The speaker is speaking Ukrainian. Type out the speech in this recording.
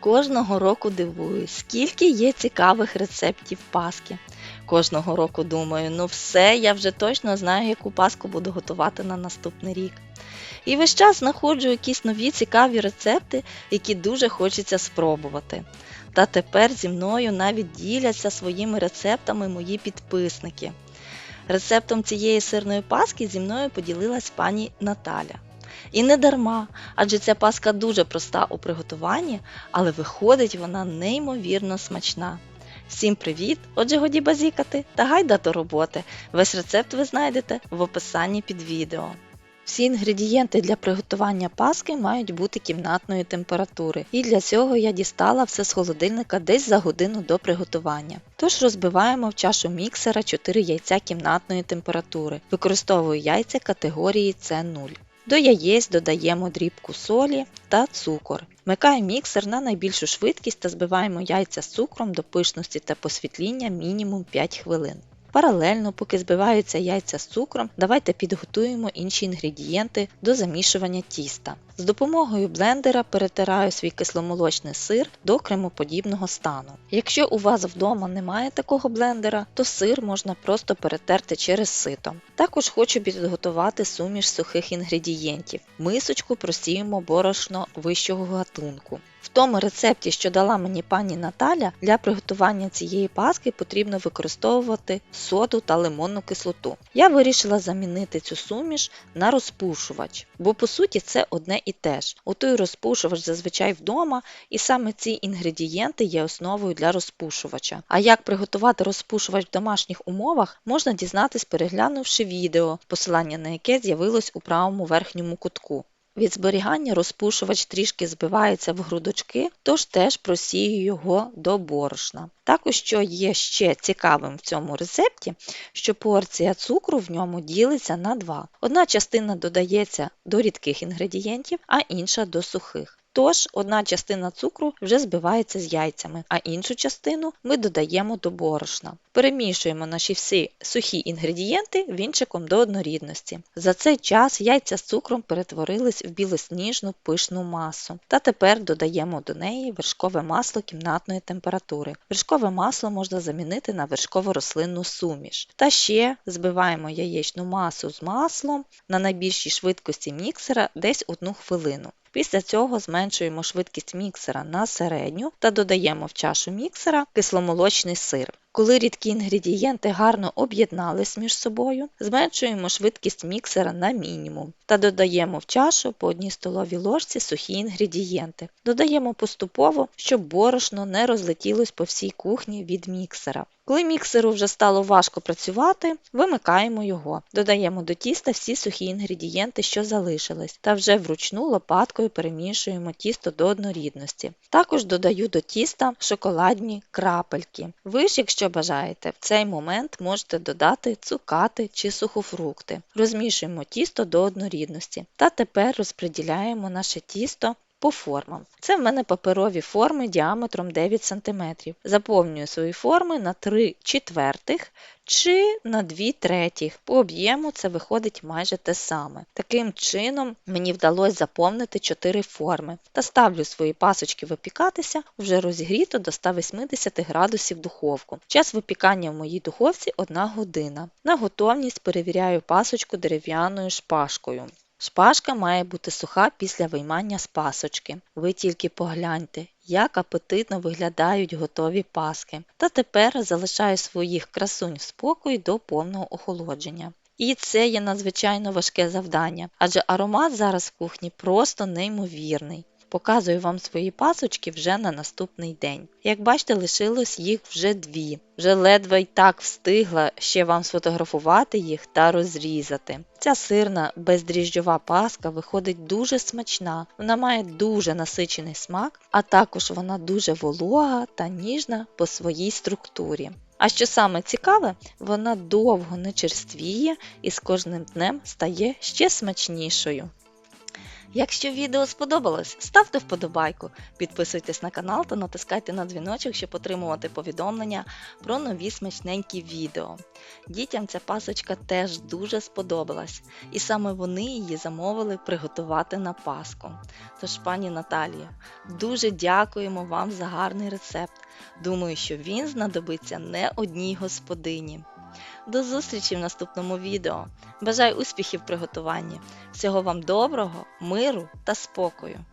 Кожного року дивуюсь, скільки є цікавих рецептів паски. Кожного року думаю, ну все, я вже точно знаю, яку паску буду готувати на наступний рік. І весь час знаходжу якісь нові цікаві рецепти, які дуже хочеться спробувати. Та тепер зі мною навіть діляться своїми рецептами мої підписники. Рецептом цієї сирної паски зі мною поділилась пані Наталя. І не дарма, адже ця паска дуже проста у приготуванні, але виходить вона неймовірно смачна. Всім привіт! Отже, годі базікати та гайда до роботи. Весь рецепт ви знайдете в описанні під відео. Всі інгредієнти для приготування паски мають бути кімнатної температури, і для цього я дістала все з холодильника десь за годину до приготування. Тож розбиваємо в чашу міксера 4 яйця кімнатної температури. Використовую яйця категорії С0. До яєць додаємо дрібку солі та цукор. Вмикаємо міксер на найбільшу швидкість та збиваємо яйця з цукром до пишності та посвітління мінімум 5 хвилин. Паралельно, поки збиваються яйця з цукром, давайте підготуємо інші інгредієнти до замішування тіста. З допомогою блендера перетираю свій кисломолочний сир до кремоподібного стану. Якщо у вас вдома немає такого блендера, то сир можна просто перетерти через сито. Також хочу підготувати суміш сухих інгредієнтів. Мисочку просіємо борошно вищого гатунку. В тому рецепті, що дала мені пані Наталя, для приготування цієї паски потрібно використовувати соду та лимонну кислоту. Я вирішила замінити цю суміш на розпушувач, бо по суті це одне і те ж. Готую розпушувач зазвичай вдома, і саме ці інгредієнти є основою для розпушувача. А як приготувати розпушувач в домашніх умовах, можна дізнатись, переглянувши відео, посилання на яке з'явилось у правому верхньому кутку. Від зберігання розпушувач трішки збивається в грудочки, тож теж просію його до борошна. Також, що є ще цікавим в цьому рецепті, що порція цукру в ньому ділиться на два. Одна частина додається до рідких інгредієнтів, а інша до сухих. Тож одна частина цукру вже збивається з яйцями, а іншу частину ми додаємо до борошна. Перемішуємо наші всі сухі інгредієнти вінчиком до однорідності. За цей час яйця з цукром перетворились в білосніжну пишну масу. Та тепер додаємо до неї вершкове масло кімнатної температури. Вершкове масло можна замінити на вершково-рослинну суміш. Та ще збиваємо яєчну масу з маслом на найбільшій швидкості міксера десь одну хвилину. Після цього зменшуємо швидкість міксера на середню та додаємо в чашу міксера кисломолочний сир. Коли рідкі інгредієнти гарно об'єднались між собою, зменшуємо швидкість міксера на мінімум та додаємо в чашу по одній столовій ложці сухі інгредієнти. Додаємо поступово, щоб борошно не розлетілось по всій кухні від міксера. Коли міксеру вже стало важко працювати, вимикаємо його, додаємо до тіста всі сухі інгредієнти, що залишились, та вже вручну лопаткою перемішуємо тісто до однорідності. Також додаю до тіста шоколадні крапельки. Ви ж, якщо бажаєте, в цей момент можете додати цукати чи сухофрукти. Розмішуємо тісто до однорідності. Та тепер розподіляємо наше тісто по формам. Це в мене паперові форми діаметром 9 см. Заповнюю свої форми на 3 четвертих чи на 2 третіх. По об'єму це виходить майже те саме. Таким чином мені вдалося заповнити 4 форми та ставлю свої пасочки випікатися вже розігріто до 180 градусів духовку. Час випікання в моїй духовці 1 година. На готовність перевіряю пасочку дерев'яною шпажкою. Шпажка має бути суха після виймання з пасочки. Ви тільки погляньте, як апетитно виглядають готові паски. Та тепер залишаю своїх красунь в спокої до повного охолодження. І це є надзвичайно важке завдання, адже аромат зараз в кухні просто неймовірний. Показую вам свої пасочки вже на наступний день. Як бачите, лишилось їх вже дві. Вже ледве й так встигла ще вам сфотографувати їх та розрізати. Ця сирна бездріжджова паска виходить дуже смачна, вона має дуже насичений смак, а також вона дуже волога та ніжна по своїй структурі. А що саме цікаве, вона довго не черствіє і з кожним днем стає ще смачнішою. Якщо відео сподобалось, ставте вподобайку, підписуйтесь на канал та натискайте на дзвіночок, щоб отримувати повідомлення про нові смачненькі відео. Дітям ця пасочка теж дуже сподобалась, і саме вони її замовили приготувати на Пасху. Тож, пані Наталія, дуже дякуємо вам за гарний рецепт. Думаю, що він знадобиться не одній господині. До зустрічі в наступному відео. Бажаю успіхів приготуванні. Всього вам доброго, миру та спокою!